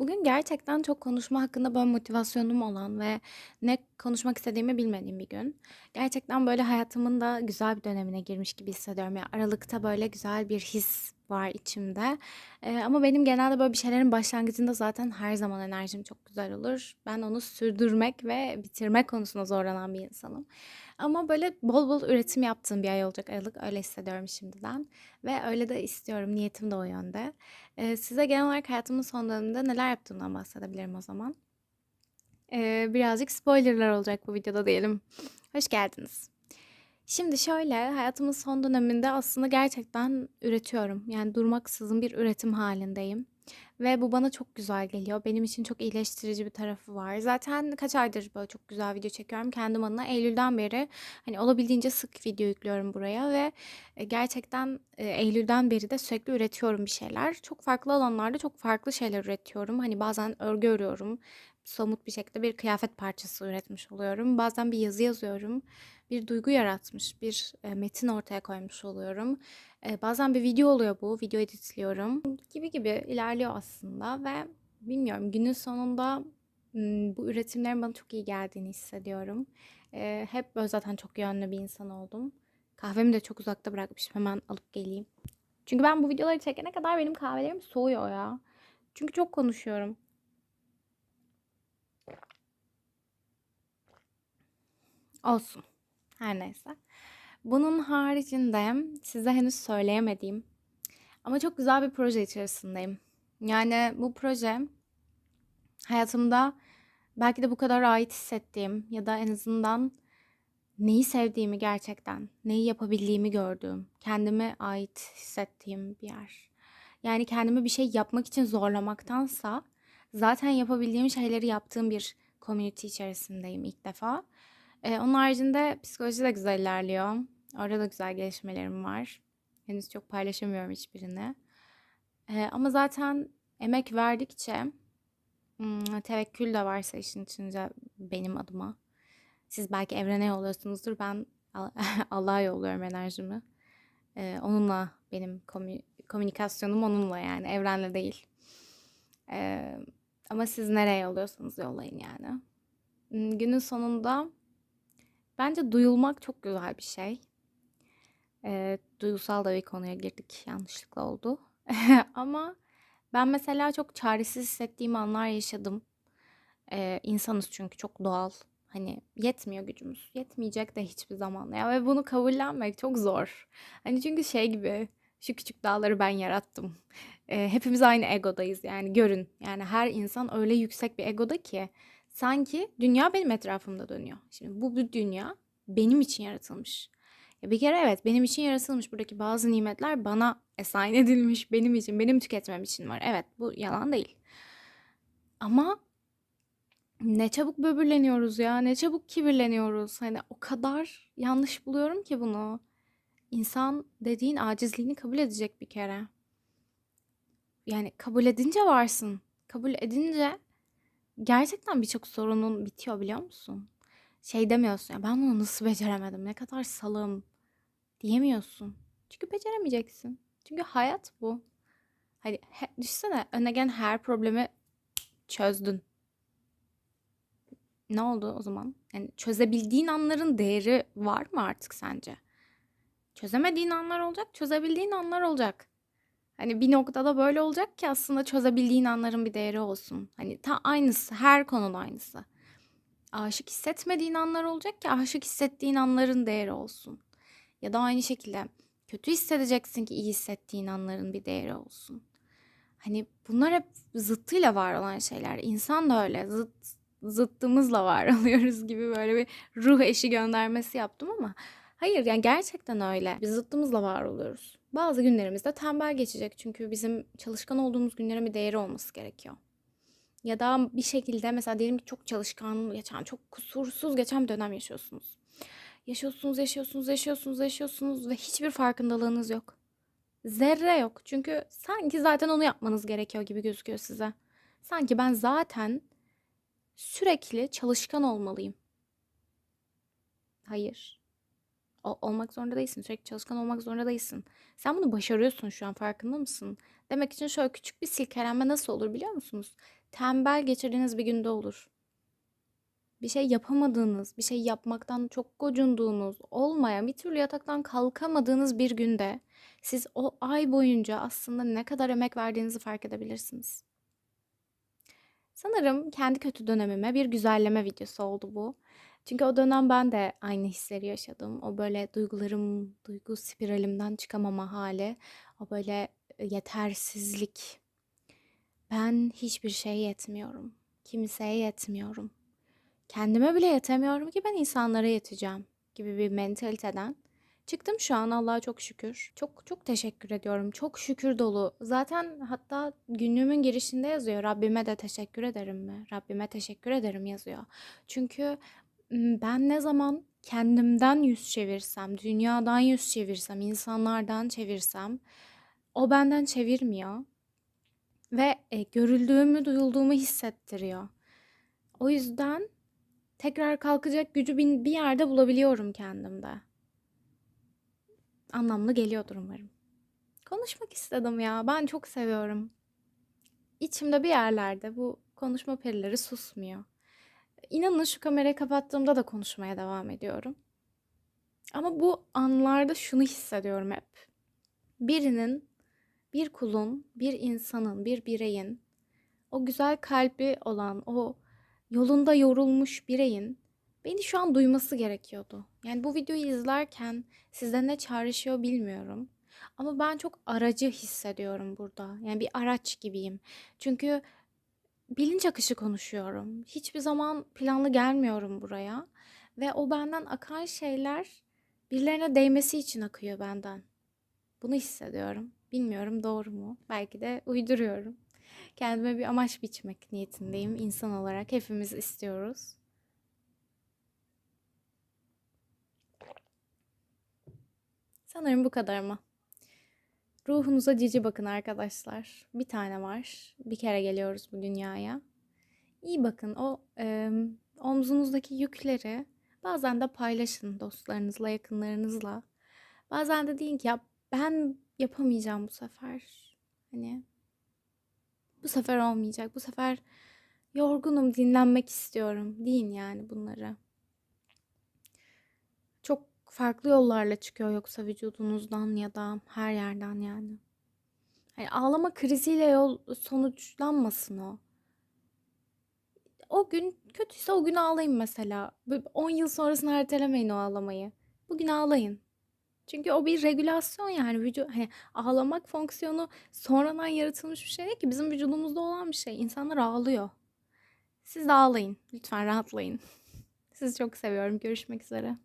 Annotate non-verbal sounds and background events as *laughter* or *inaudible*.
Bugün gerçekten çok konuşma hakkında böyle motivasyonum olan ve ne konuşmak istediğimi bilmediğim bir gün. Gerçekten böyle hayatımın da güzel bir dönemine girmiş gibi hissediyorum. Yani aralıkta böyle güzel bir his var içimde. Eee, ama benim genelde böyle bir şeylerin başlangıcında zaten her zaman enerjim çok güzel olur. Ben onu sürdürmek ve bitirmek konusunda zorlanan bir insanım. Ama böyle bol bol üretim yaptığım bir ay olacak Aralık. Öyle hissediyorum şimdiden. Ve öyle de istiyorum. Niyetim de o yönde. Eee, size genel olarak hayatımın son döneminde neler yaptığımdan bahsedebilirim o zaman. Eee, birazcık spoilerlar olacak bu videoda diyelim. Hoş geldiniz. Şimdi şöyle, hayatımın son döneminde aslında gerçekten üretiyorum. Yani durmaksızın bir üretim halindeyim. Ve bu bana çok güzel geliyor. Benim için çok iyileştirici bir tarafı var. Zaten kaç aydır böyle çok güzel video çekiyorum kendim adına. Eylül'den beri hani olabildiğince sık video yüklüyorum buraya ve e, gerçekten e, Eylül'den beri de sürekli üretiyorum bir şeyler. Çok farklı alanlarda çok farklı şeyler üretiyorum. Hani bazen örgü örüyorum. Somut bir şekilde bir kıyafet parçası üretmiş oluyorum. Bazen bir yazı yazıyorum. Bir duygu yaratmış, bir e, metin ortaya koymuş oluyorum. E, bazen bir video oluyor bu, video editliyorum gibi gibi ilerliyor aslında ve bilmiyorum günün sonunda bu üretimlerin bana çok iyi geldiğini hissediyorum. E, hep böyle zaten çok yönlü bir insan oldum. Kahvemi de çok uzakta bırakmışım. Hemen alıp geleyim. Çünkü ben bu videoları çekene kadar benim kahvelerim soğuyor ya. Çünkü çok konuşuyorum. Olsun. Her neyse. Bunun haricinde size henüz söyleyemediğim ama çok güzel bir proje içerisindeyim. Yani bu proje hayatımda belki de bu kadar ait hissettiğim ya da en azından neyi sevdiğimi gerçekten, neyi yapabildiğimi gördüğüm, kendime ait hissettiğim bir yer. Yani kendimi bir şey yapmak için zorlamaktansa zaten yapabildiğim şeyleri yaptığım bir community içerisindeyim ilk defa. Ee, onun haricinde psikoloji de güzel ilerliyor. Orada da güzel gelişmelerim var. Henüz çok paylaşamıyorum hiçbirini. Ee, ama zaten emek verdikçe hmm, tevekkül de varsa işin içinde benim adıma. Siz belki evrene yolluyorsunuzdur. Ben *laughs* Allah'a yolluyorum enerjimi. Ee, onunla benim komü- komünikasyonum onunla yani evrenle değil. Ee, ama siz nereye yolluyorsanız yollayın yani. Hmm, Günün sonunda bence duyulmak çok güzel bir şey. Ee, duygusal da bir konuya girdik. Yanlışlıkla oldu. *laughs* Ama ben mesela çok çaresiz hissettiğim anlar yaşadım. Ee, insanız çünkü çok doğal. Hani yetmiyor gücümüz. Yetmeyecek de hiçbir zaman. Ya ve bunu kabullenmek çok zor. Hani çünkü şey gibi şu küçük dağları ben yarattım. Ee, hepimiz aynı egodayız yani görün. Yani her insan öyle yüksek bir egoda ki sanki dünya benim etrafımda dönüyor. Şimdi bu, bu dünya benim için yaratılmış. Ya bir kere evet benim için yaratılmış buradaki bazı nimetler bana esayin edilmiş benim için, benim tüketmem için var. Evet bu yalan değil. Ama ne çabuk böbürleniyoruz ya, ne çabuk kibirleniyoruz. Hani o kadar yanlış buluyorum ki bunu. İnsan dediğin acizliğini kabul edecek bir kere. Yani kabul edince varsın. Kabul edince gerçekten birçok sorunun bitiyor biliyor musun? Şey demiyorsun ya ben bunu nasıl beceremedim, ne kadar salım diyemiyorsun. Çünkü beceremeyeceksin. Çünkü hayat bu. Hani he, düşünsene önüne gelen her problemi çözdün. Ne oldu o zaman? Yani çözebildiğin anların değeri var mı artık sence? Çözemediğin anlar olacak, çözebildiğin anlar olacak. Hani bir noktada böyle olacak ki aslında çözebildiğin anların bir değeri olsun. Hani ta aynısı, her konuda aynısı. Aşık hissetmediğin anlar olacak ki aşık hissettiğin anların değeri olsun. Ya da aynı şekilde kötü hissedeceksin ki iyi hissettiğin anların bir değeri olsun. Hani bunlar hep zıttıyla var olan şeyler. İnsan da öyle. Zıt, zıttımızla var *laughs* oluyoruz gibi böyle bir ruh eşi göndermesi yaptım ama hayır yani gerçekten öyle. Biz zıttımızla var oluyoruz. Bazı günlerimizde tembel geçecek çünkü bizim çalışkan olduğumuz günlerin bir değeri olması gerekiyor. Ya da bir şekilde mesela diyelim ki çok çalışkan geçen, çok kusursuz geçen bir dönem yaşıyorsunuz. Yaşıyorsunuz, yaşıyorsunuz, yaşıyorsunuz, yaşıyorsunuz ve hiçbir farkındalığınız yok. Zerre yok. Çünkü sanki zaten onu yapmanız gerekiyor gibi gözüküyor size. Sanki ben zaten sürekli çalışkan olmalıyım. Hayır. Olmak zorunda değilsin. Sürekli çalışkan olmak zorunda değilsin. Sen bunu başarıyorsun şu an farkında mısın? Demek için şöyle küçük bir silkelenme nasıl olur biliyor musunuz? Tembel geçirdiğiniz bir günde olur. Bir şey yapamadığınız, bir şey yapmaktan çok gocunduğunuz, olmayan, bir türlü yataktan kalkamadığınız bir günde siz o ay boyunca aslında ne kadar emek verdiğinizi fark edebilirsiniz. Sanırım kendi kötü dönemime bir güzelleme videosu oldu bu. Çünkü o dönem ben de aynı hisleri yaşadım. O böyle duygularım, duygu spiralimden çıkamama hali. O böyle e, yetersizlik. Ben hiçbir şeye yetmiyorum. Kimseye yetmiyorum. Kendime bile yetemiyorum ki ben insanlara yeteceğim gibi bir mentaliteden çıktım şu an Allah'a çok şükür. Çok çok teşekkür ediyorum. Çok şükür dolu. Zaten hatta günlüğümün girişinde yazıyor. Rabbime de teşekkür ederim mi? Rabbime teşekkür ederim yazıyor. Çünkü ben ne zaman kendimden yüz çevirsem, dünyadan yüz çevirsem, insanlardan çevirsem o benden çevirmiyor ve e, görüldüğümü, duyulduğumu hissettiriyor. O yüzden tekrar kalkacak gücü bir yerde bulabiliyorum kendimde. Anlamlı geliyordur umarım. Konuşmak istedim ya. Ben çok seviyorum. İçimde bir yerlerde bu konuşma perileri susmuyor. İnanın şu kamerayı kapattığımda da konuşmaya devam ediyorum. Ama bu anlarda şunu hissediyorum hep. Birinin, bir kulun, bir insanın, bir bireyin, o güzel kalbi olan, o yolunda yorulmuş bireyin beni şu an duyması gerekiyordu. Yani bu videoyu izlerken sizde ne çağrışıyor bilmiyorum. Ama ben çok aracı hissediyorum burada. Yani bir araç gibiyim. Çünkü bilinç akışı konuşuyorum. Hiçbir zaman planlı gelmiyorum buraya. Ve o benden akan şeyler birilerine değmesi için akıyor benden. Bunu hissediyorum. Bilmiyorum doğru mu? Belki de uyduruyorum. Kendime bir amaç biçmek niyetindeyim. İnsan olarak hepimiz istiyoruz. Sanırım bu kadar mı? Ruhunuza cici bakın arkadaşlar. Bir tane var. Bir kere geliyoruz bu dünyaya. İyi bakın o e, omzunuzdaki yükleri bazen de paylaşın dostlarınızla, yakınlarınızla. Bazen de deyin ki ya ben yapamayacağım bu sefer. Hani bu sefer olmayacak. Bu sefer yorgunum, dinlenmek istiyorum. Deyin yani bunları. Farklı yollarla çıkıyor yoksa vücudunuzdan ya da her yerden yani. Hani ağlama kriziyle yol sonuçlanmasın o. O gün kötüyse o gün ağlayın mesela. 10 yıl sonrasını ertelemeyin o ağlamayı. Bugün ağlayın. Çünkü o bir regülasyon yani vücut hani ağlamak fonksiyonu sonradan yaratılmış bir şey değil ki bizim vücudumuzda olan bir şey. İnsanlar ağlıyor. Siz de ağlayın. Lütfen rahatlayın. *laughs* Sizi çok seviyorum. Görüşmek üzere.